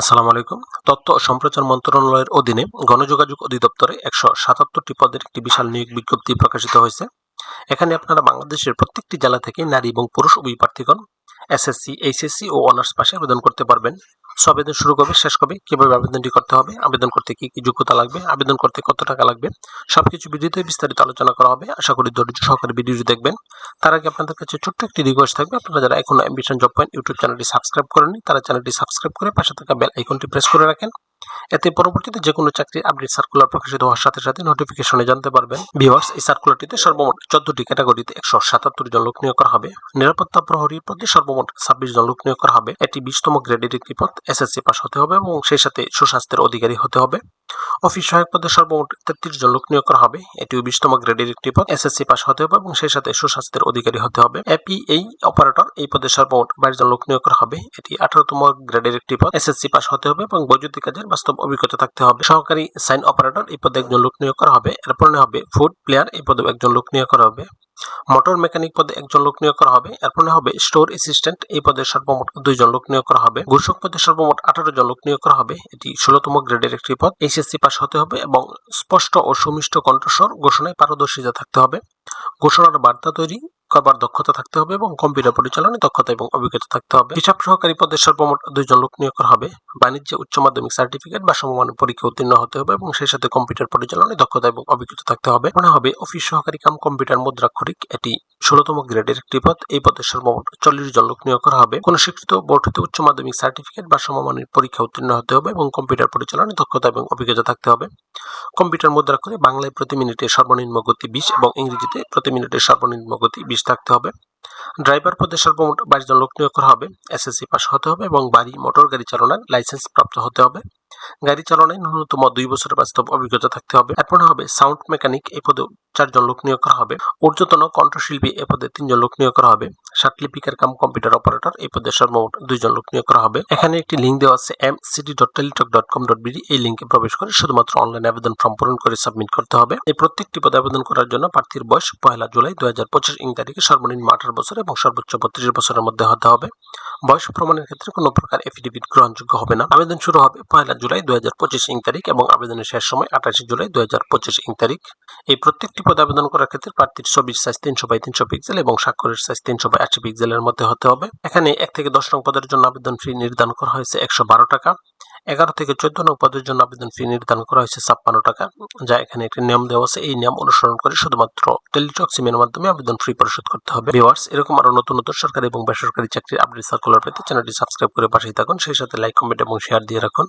আসসালামু আলাইকুম। তথ্য ও সম্প্রচার মন্ত্রণালয়ের অধীনে গণযোগাযোগ অধিদপ্তরে একশো সাতাত্তরটি পদের একটি বিশাল নিয়োগ বিজ্ঞপ্তি প্রকাশিত হয়েছে। এখানে আপনারা বাংলাদেশের প্রত্যেকটি জেলা থেকে নারী এবং পুরুষ উভয় প্রার্থীগণ, এসএসসি, এইচএসসি ও অনার্স পাশে আবেদন করতে পারবেন। সো আবেদন শুরু কবে শেষ কবে কীভাবে আবেদনটি করতে হবে, আবেদন করতে কি কি যোগ্যতা লাগবে, আবেদন করতে কত টাকা লাগবে সব কিছু ভিডিওতে বিস্তারিত আলোচনা করা হবে। আশা করি ধৈর্য সহকারে ভিডিওটি দেখবেন। তার আগে আপনাদের কাছে ছোট্ট একটি রিকোয়েস্ট থাকবে, আপনারা যারা এখনও অ্যাম্বিশন জব পয়েন্ট ইউটিউব চ্যানেলটি সাবস্ক্রাইব করেননি, তারা চ্যানেলটি সাবস্ক্রাইব করে পাশে থাকা বেল আইকনটি প্রেস করে রাখেন। এতে পরবর্তীতে যে কোনো চাকরির আপডেট সার্কুলার প্রকাশিত হওয়ার সাথে সাথে নোটিফিকেশনে জানতে পারবেন। ভিউয়ার্স এই সার্কুলারটিতে সর্বমোট চোদ্দটি ক্যাটাগরিতে একশো সাতাত্তর জন লোক নিয়োগ করা হবে। নিরাপত্তা প্রহরীর পদে সর্বমোট ছাব্বিশ জন লোক নিয়োগ করা হবে। এটি বিশতম গ্রেডের একটি পদ। এসএসসি পাস হতে হবে এবং সেই সাথে সুস্বাস্থ্যের অধিকারী হতে হবে। অফিস সহায়ক পদে সর্বমোট তেত্রিশ জন লোক নিয়োগ করা হবে। এটিও বিশতম গ্রেডের একটি পদ। এসএসসি পাস হতে হবে এবং সেই সাথে সুস্বাস্থ্যের অধিকারী হতে হবে। এপি এই অপারেটর, এই পদে সর্বমোট বাইশ জন লোক নিয়োগ করা হবে। এটি আঠারোতম গ্রেডের একটি পদ। এসএসসি পাস হতে হবে এবং বৈদ্যুতিক কাজের বাস্তব অভিজ্ঞতা থাকতে হবে। সহকারী সাইন অপারেটর, এই পদে একজন লোক নিয়োগ করা হবে। এরপর হবে ফুড প্লেয়ার, এই পদে একজন লোক নিয়োগ করা হবে। মোটর মেকানিক পদে একজন লোক নিয়োগ করা হবে। এরপর হবে স্টোর অ্যাসিস্ট্যান্ট এই পদে সর্বমোট দুইজন লোক নিয়োগ করা হবে। ঘোষক পদে সর্বমোট আঠারো জন লোক নিয়োগ করা হবে। এটি ষোলতম গ্রেডের একটি পদ। এইচএসসি পাস হতে হবে এবং স্পষ্ট ও সুমিষ্ট কণ্ঠস্বর ঘোষণায় পারদর্শিতা থাকতে হবে। ঘোষণার বার্তা তৈরি করবার দক্ষতা থাকতে হবে এবং কম্পিউটার পরিচালনায় দক্ষতা এবং অভিজ্ঞতা থাকতে হবে। হিসাব সহকারী পদে সর্বমোট দুইজন লোক নিয়োগ করা হবে। বাণিজ্যে, উচ্চ মাধ্যমিক সার্টিফিকেট বা সমমানের পরীক্ষা উত্তীর্ণ হতে হবে এবং সেই সাথে কম্পিউটার পরিচালনায় দক্ষতা এবং অভিজ্ঞতা থাকতে হবে। মনে হবে, অফিস সহকারী কাম কম্পিউটার মুদ্রাক্ষরিক এটি ষোলতম গ্রেডের একটি পদ। এই পদে সর্বমোট চল্লিশ জন লোক নিয়োগ করা হবে। কোন স্বীকৃত বোর্ড হতে উচ্চ মাধ্যমিক সার্টিফিকেট বা সমমানের পরীক্ষা উত্তীর্ণ হতে হবে এবং কম্পিউটার পরিচালনায় দক্ষতা এবং অভিজ্ঞতা থাকতে হবে। কম্পিউটার মুদ্রা করে বাংলায় প্রতি মিনিটে সর্বনিম্ন গতি বিশ এবং ইংরেজিতে প্রতি মিনিটে সর্বনিম্ন গতি বিশ থাকতে হবে। ড্রাইভার পদে সর্বমোট বাইশ জন লোক নিয়োগ করা হবে, এসএসসি পাস হতে হবে এবং বাড়ি, মোটর, গাড়ি চালনার লাইসেন্স প্রাপ্ত হতে হবে। গাড়ি চালানোয় ন্যূনতম দুই বছরের বাস্তব অভিজ্ঞতা থাকতে হবে। এরপর হবে সাউন্ড মেকানিক এ পদে চারজন লোক নিয়োগ করা হবে। ঊর্ধ্বতন কণ্ঠশিল্পী এ পদে তিনজন লোক নিয়োগ করা হবে। লিপিকার কাম কম্পিউটার অপারেটর এই পদে সর্বমোট দুইজন লোক নিয়োগ করা হবে। এখানে একটি লিঙ্ক দেওয়া আছে M city dot Teletalk dot com dot BD এই লিঙ্কে প্রবেশ করে শুধুমাত্র অনলাইন আবেদন ফর্ম পূরণ করে সাবমিট করতে হবে। এই প্রত্যেকটি পদে আবেদন করার জন্য প্রার্থীর বয়স পয়লা জুলাই দু হাজার পঁচিশ ইং তারিখে সর্বনিম্ন আঠারো বছর এবং সর্বোচ্চ বত্রিশ বছরের মধ্যে হতে হবে। বয়স প্রমাণের ক্ষেত্রে কোনো প্রকার এফিডেভিট গ্রহণযোগ্য হবে না। আবেদন শুরু হবে পয়লা জুলাই দু হাজার পঁচিশ ইং তারিখ এবং আবেদনের শেষ সময় আঠাশে জুলাই দু হাজার পঁচিশ ইং তারিখ। এই প্রত্যেকটি পদে আবেদন করার ক্ষেত্রে প্রার্থীর ছবির সাইজ তিনশো বাই তিনশো পিক্সেল এবং স্বাক্ষরের সাইজ তিনশো বাই আশি পিক্সেলের মধ্যে হতে হবে। এখানে এক থেকে দশ নং পদের জন্য আবেদন ফি নির্ধারণ করা হয়েছে একশো বারো টাকা। এগারো থেকে চোদ্দ নং পদের জন্য আবেদন ফি নির্ধারণ করা হয়েছে ছাপ্পান্ন টাকা, যা এখানে একটি নিয়ম দেওয়া আছে। এই নিয়ম অনুসরণ করে শুধুমাত্র টেলিটক সিমের মাধ্যমে আবেদন ফি পরিশোধ করতে হবে। ভিওয়ার্স এরকম আরও নতুন নতুন সরকারি এবং বেসরকারি চাকরির আপডেট সার্কুলার পেতে চ্যানেলটি সাবস্ক্রাইব করে পাশেই থাকুন। সেই সাথে লাইক কমেন্ট এবং শেয়ার দিয়ে রাখুন।